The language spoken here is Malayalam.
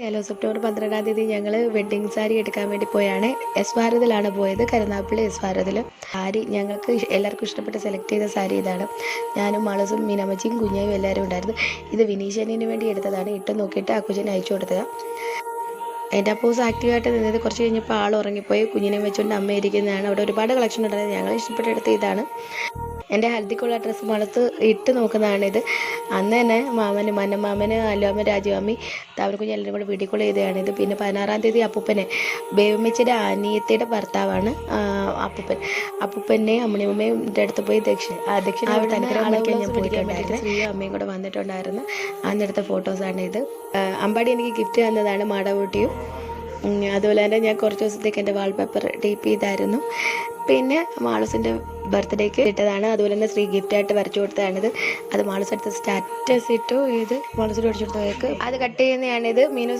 ഹലോ സെപ്റ്റംബർ പന്ത്രണ്ടാം തീയതി ഞങ്ങൾ വെഡ്ഡിങ് സാരി എടുക്കാൻ വേണ്ടി പോയാണ്. എസ് ഭാരതിലാണ് പോയത്. കരുനാപ്പിളി എസ് ഭാരതിൽ സാരി ഞങ്ങൾക്ക് എല്ലാവർക്കും ഇഷ്ടപ്പെട്ട സെലക്ട് ചെയ്ത സാരി ഇതാണ്. ഞാനും മളസും മീനമ്മച്ചിയും കുഞ്ഞായും എല്ലാവരും ഉണ്ടായിരുന്നു. ഇത് വിനീശനിന് വേണ്ടി എടുത്തതാണ്. ഇട്ട് നോക്കിയിട്ട് ആ കുഞ്ഞിനെ അയച്ചു കൊടുത്തത്. എന്റെ അപ്പോസ് ആക്റ്റീവായിട്ട് നിന്നത് കുറച്ച് കഴിഞ്ഞപ്പോൾ ആൾ ഉറങ്ങിപ്പോയി. കുഞ്ഞിനെ വെച്ചുകൊണ്ട് അമ്മ ഇരിക്കുന്നതാണ്. അവിടെ ഒരുപാട് കളക്ഷൻ ഉണ്ടായിരുന്നു ഞങ്ങൾ ഇഷ്ടപ്പെട്ടെടുത്ത ഇതാണ്. എന്റെ ഹൽദിക്കുള്ള ഡ്രസ്സ് മണത്ത് ഇട്ട് നോക്കുന്നതാണിത്. അന്ന് തന്നെ മാമന് മന്നമാമന് അല്ലുമ്മ രാജുവാമി താമരക്കുഞ്ഞ് എല്ലാവരും കൂടെ വീട്ടിൽ കൊള്ള ചെയ്തതാണിത് പിന്നെ പതിനാറാം തീയതി അപ്പൂപ്പനെ ബേബമ്മച്ചിയുടെ അനിയത്തിയുടെ ഭർത്താവാണ് അപ്പൂപ്പൻ. അപ്പൂപ്പനെയും അമ്മണിയമ്മയും അടുത്ത് പോയി ദക്ഷിണ ആ ദക്ഷിണ അവിടെ അനുഗ്രഹം ഞാൻ പോയിട്ടുണ്ടായിരുന്നു. ശ്രീയും അമ്മയും കൂടെ വന്നിട്ടുണ്ടായിരുന്നു. അന്നെടുത്ത ഫോട്ടോസാണ് ഇത് അമ്പാടി എനിക്ക് ഗിഫ്റ്റ് തന്നതാണ് മാടകൂട്ടിയും ഉം, അതുപോലെ തന്നെ ഞാൻ കുറച്ച് ദിവസത്തേക്ക് എന്റെ വാൾപേപ്പർ ടേപ്പ് ചെയ്തായിരുന്നു. പിന്നെ മാളസിന്റെ ബർത്ത്ഡേക്ക് ഇട്ടതാണ്. അതുപോലെ തന്നെ ശ്രീ ഗിഫ്റ്റായിട്ട് വരച്ചു കൊടുത്തതാണിത് അത് മാളസ് എടുത്ത് സ്റ്റാറ്റസ് ഇട്ടു. ഇത് മാളസിൽ വരച്ചു കൊടുത്തവർക്ക് അത് കട്ട് ചെയ്യുന്നതാണിത് മീനു